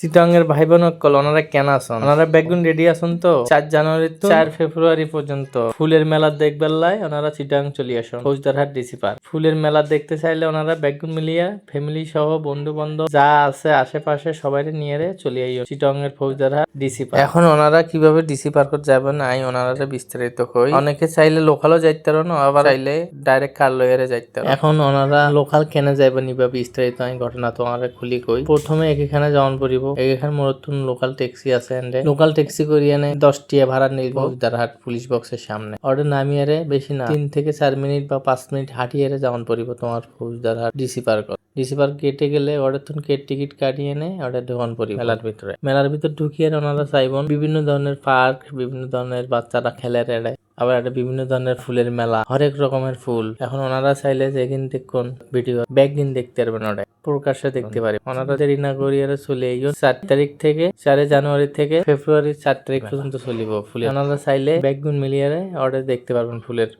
চিটাং এর ভাই বোন কল ওনারা কেন আসন? ওনারা বেগুন রেডি আসুন তো? চার জানুয়ারি তো? চার ফেব্রুয়ারি পর্যন্ত। ফুলের মেলা দেখবার লাই ওনারা চিটাং চলে আসুন। Faujdarhat DC park. ফুলের মেলা দেখতে চাইলে ওনারা বেগুন মিলিয়া ফ্যামিলি সহ বন্ধু বান্ধব যা আছে আশেপাশে সবাই নিয়ে রে চলে আইও চিটাং এর ফৌজদারহাট ডিসি পার্ক। এখন ওনারা কীভাবে ডিসি পার্কত যাবেন আই ওনারা বিস্তারিত কই। অনেকে চাইলে লোকালও যাইতে পারো আবার চাইলে ডাইরেক্ট কার লয়ারে যাইতে পারো। এখন ওনারা লোকাল কেনে যাইবেন নিবা বিস্তারিত আমি ঘটনা তো ওনারা খুলি কই। প্রথমে এখানে যাওয়ান পড়িব। এখানে মূলত লোকাল ট্যাক্সি আছে এন্ডে। লোকাল ট্যাক্সি করিয়ে নে দশ টিয়া ভাড়া নিব দারহাট পুলিশ বক্সের সামনে। অর্ডার নামিয়ে রে বেশি না। তিন থেকে চার মিনিট বা পাঁচ মিনিট হাঁটিয়ে রে যাওয়ান পড়িব তোমার Faujdarhat DC park DC park গেটে গেলে অর্ডার তুমি কেট টিকিট কাটিয়ে নে অর্ডার ঢোকান পড়ি মেলার ভিতরে। মেলার ভিতর ঢুকিয়ে ওনারা চাইবন বিভিন্ন ধরনের পার্ক বিভিন্ন ধরনের বাচ্চারা খেলে রেড়ে আবার একটা বিভিন্ন ধরনের ফুলের মেলা, হরেক রকমের ফুল। এখন ওনারা চাইলে যে কিন্তু দেখুন ভিডিও ব্যাগ দিন দেখতে পারবেন ওটা প্রকাশ্যে দেখতে পারে। ওনারা না করিয়ে চলে এই চার তারিখ থেকে, চারে জানুয়ারি থেকে ফেব্রুয়ারি চার তারিখ পর্যন্ত চলিব ফুলের। ওনারা চাইলে ব্যাগ গুণ মিলিয়ে অর্ডার দেখতে পারবেন ফুলের।